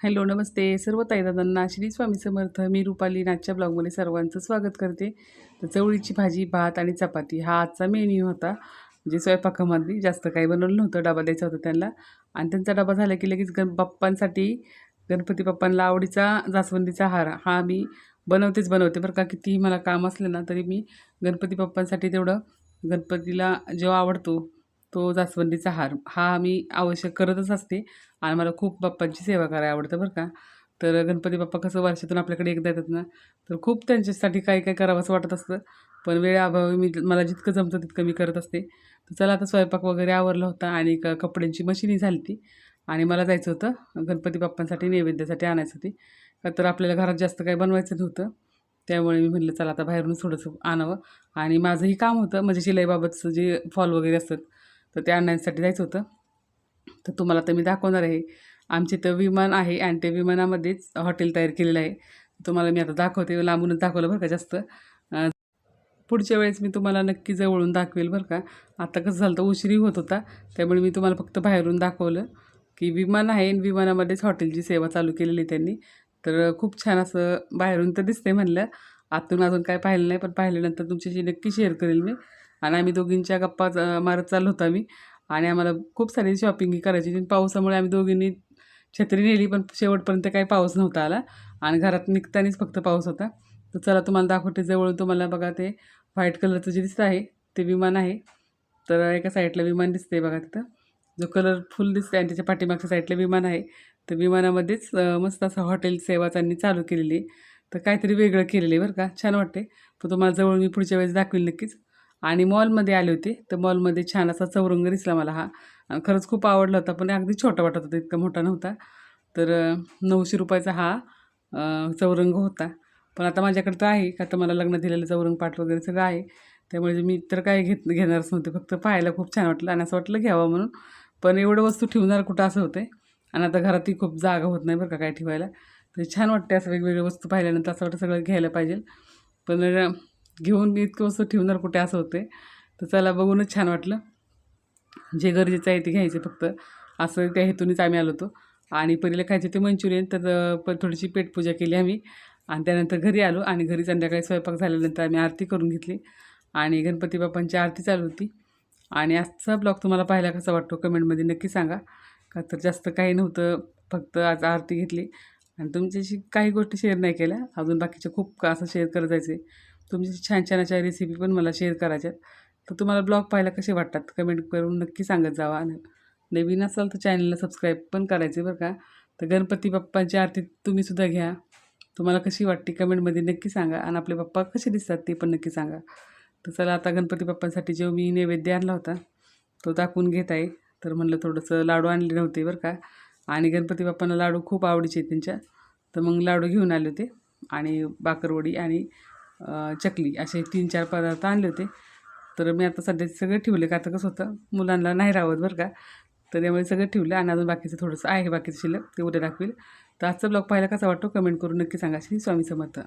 Hello नमस्ते. सर्व ताईदादांना श्री स्वामी समर्थ. मी रुपाली. नाचच्या ब्लॉगमध्ये सर्वांचं स्वागत करते. तर चवळीची भाजी भात आणि चपाती हा आजचा मेन्यू होता. म्हणजे स्वयंपाकामध्ये जास्त काही बनवलं नव्हतं. डबा द्यायचा होता त्यांना. आणि त्यांचा डबा झाला की लगेच गण बाप्पांसाठी गणपती बाप्पांना आवडीचा जास्वंदीचा हार हा मी बनवतेच बनवते. बरं का कितीही मला काम असलं ना तरी मी गणपती बाप्पांसाठी तेवढं गणपतीला जेव्हा आवडतो तो जास्वंदीचा हार. हा मी आवश्यक करतच असते आणि मला खूप बाप्पांची सेवा करायला आवडतं बरं का. तर गणपती बाप्पा कसं वर्षातून आपल्याकडे एकदा येतात ना तर खूप त्यांच्यासाठी काय काय करावंसं वाटत असतं. पण वेळेअभावी मी मला जितकं जमतं तितकं मी करत असते. तर चला आता स्वयंपाक वगैरे आवरला होता आणि क कपड्यांची मशीनही झाली ती आणि मला जायचं होतं गणपती बाप्पांसाठी नैवेद्यासाठी आणायचं होती का तर आपल्याला घरात जास्त काही बनवायचं नव्हतं. त्यामुळे मी म्हटलं चला आता बाहेरून थोडंसं आणावं. आणि माझंही काम होतं. म्हणजे शिलाईबाबतचं जे फॉल वगैरे असतात तर ते आणण्यासाठी जायचं होतं. तर तुम्हाला तर मी दाखवणार आहे. आमचे तर विमान आहे आणि ते विमानामध्येच हॉटेल तयार केलेलं आहे. तुम्हाला मी आता दाखवते. लांबूनच दाखवलं बरं का जास्त. पुढच्या वेळेस मी तुम्हाला नक्की जवळून दाखवेल बरं का. आता कसं झालं तर उशिरी होत होता. त्यामुळे मी तुम्हाला फक्त बाहेरून दाखवलं की विमान आहे आणि विमानामध्येच हॉटेलची सेवा चालू केलेली आहे त्यांनी. तर खूप छान असं बाहेरून तर दिसते म्हणलं. आतून अजून काय पाहिलं नाही पण पाहिल्यानंतर तुमच्याशी नक्की शेअर करेल मी. आणि आम्ही दोघींच्या गप्पा मारत चाललो होतो आम्ही. आणि आम्हाला खूप सारी शॉपिंगही करायची होती. पावसामुळे आम्ही दोघींनी छत्री नेली पण शेवटपर्यंत काही पाऊस नव्हता आला. आणि घरात निघतानीच फक्त पाऊस होता. तर चला तुम्हाला दाखवते जवळून. तुम्हाला बघा ते व्हाईट कलरचं जे दिसतं आहे ते विमान आहे. तर एका साईडला विमान दिसते बघा तिथं. जो कलर फुल दिसते आणि त्याच्या पाठीमागच्या साईडला विमान आहे. तर विमानामध्येच मस्त असं हॉटेल सेवा त्यांनी चालू केलेली आहे. तर काहीतरी वेगळं केलेलं आहे बरं का. छान वाटते तर तुम्हाला जवळ मी पुढच्या वेळेस दाखवेल नक्कीच. आणि मॉलमध्ये आले होते. तर मॉलमध्ये छान असा चौरंग दिसला मला हा. आणि खरंच खूप आवडला होता पण अगदी छोटा वाटत होता इतका मोठा नव्हता. तर नऊशे रुपयाचा हा चौरंग होता. पण आता माझ्याकडे तर आहे का तर मला लग्न दिलेलं चौरंग पाठ वगैरे सगळं आहे. त्यामुळे मी तर काय घेत घेणारच नव्हते फक्त पाहायला खूप छान वाटलं आणि असं वाटलं घ्यावं म्हणून. पण एवढं वस्तू ठेवणार कुठं असं होते आणि आता घरातही खूप जागा होत नाही बरं का काय ठेवायला. तर छान वाटते असं वेगवेगळ्या वस्तू पाहिल्यानंतर असं वाटतं सगळं घ्यायला पाहिजे. पण घेऊन मी इतकं वस्तू ठेवणार कुठे असं होते तर चला बघूनच छान वाटलं. जे गरजेचं आहे ते घ्यायचे फक्त. असं त्या हेतूनच आम्ही आलो होतो. आणि पहिलं खायचे ते मंचुरियन तर प थोडीशी पेटपूजा केली आम्ही. आणि त्यानंतर घरी आलो आणि घरी संध्याकाळी स्वयंपाक झाल्यानंतर आम्ही आरती करून घेतली. आणि गणपती बाप्पांची आरती चालू होती. आणि आजचा ब्लॉग तुम्हाला पाहायला कसा वाटतो कमेंटमध्ये नक्की सांगा. का तर जास्त काही नव्हतं फक्त आज आरती घेतली. आणि तुमच्याशी काही गोष्टी शेअर नाही केल्या. अजून बाकीच्या खूप असं शेअर करत जायचे तुमची छान छान अशा रेसिपी पण मला शेअर करायच्यात. तर तुम्हाला ब्लॉग पाहायला कसे वाटतात? कमेंट करून नक्की सांगत जावा. आणि नवीन असाल तर चॅनलला सबस्क्राईब पण करायचे बरं का. तर गणपती बाप्पांची आरती तुम्हीसुद्धा घ्या. तुम्हाला कशी वाटते कमेंटमध्ये नक्की सांगा. आणि आपले बाप्पा कसे दिसतात ते पण नक्की सांगा. तर चला आता गणपती बाप्पांसाठी जो मी नैवेद्य आणला होता तो दाखवून घेत आहे. तर म्हणलं थोडंसं लाडू आणले नव्हते बरं का. आणि गणपती बाप्पांना लाडू खूप आवडीचे त्यांच्या. तर मग लाडू घेऊन आले होते आणि बाकरवडी आणि चकली असे तीन चार पदार्थ आणले होते. तर मी आता सध्या सगळं ठेवले का आता कसं होतं मुलांना नाही राहत बरं का. तर त्यामुळे सगळं ठेवलं आणि अजून बाकीचं थोडंसं आहे बाकीचं शिल्लक ते उद्या दाखवेल. तर आजचा ब्लॉग पाहायला कसा वाटतो कमेंट करून नक्की सांगा. श्री स्वामी समर्थ.